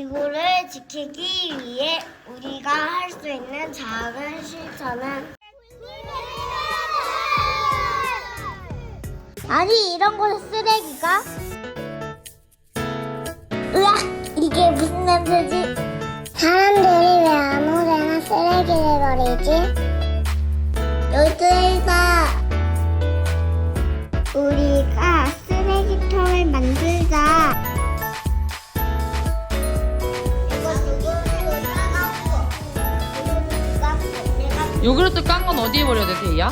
지구를 지키기 위해 우리가 할 수 있는 작은 실천은 아니 이런 곳에 쓰레기가 으악 이게 무슨 냄새지? 사람들이 왜 아무데나 쓰레기를 버리지? 우 요구르트 깐 건 어디에 버려야 돼, 데이야?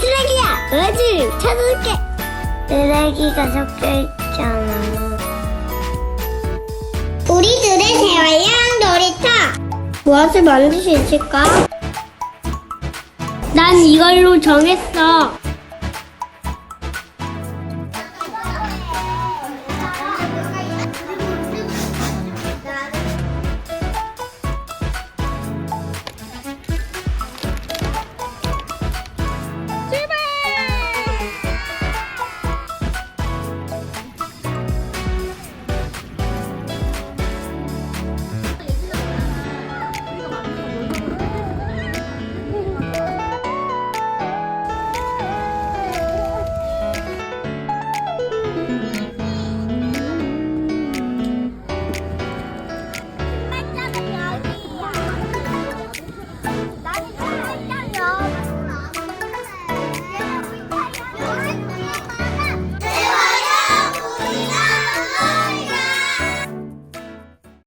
쓰레기야! 왜지? 찾아줄게! 쓰레기가 섞여있잖아. 우리들의 대화양 놀이터! 무엇을 만들 수 있을까? 난 이걸로 정했어.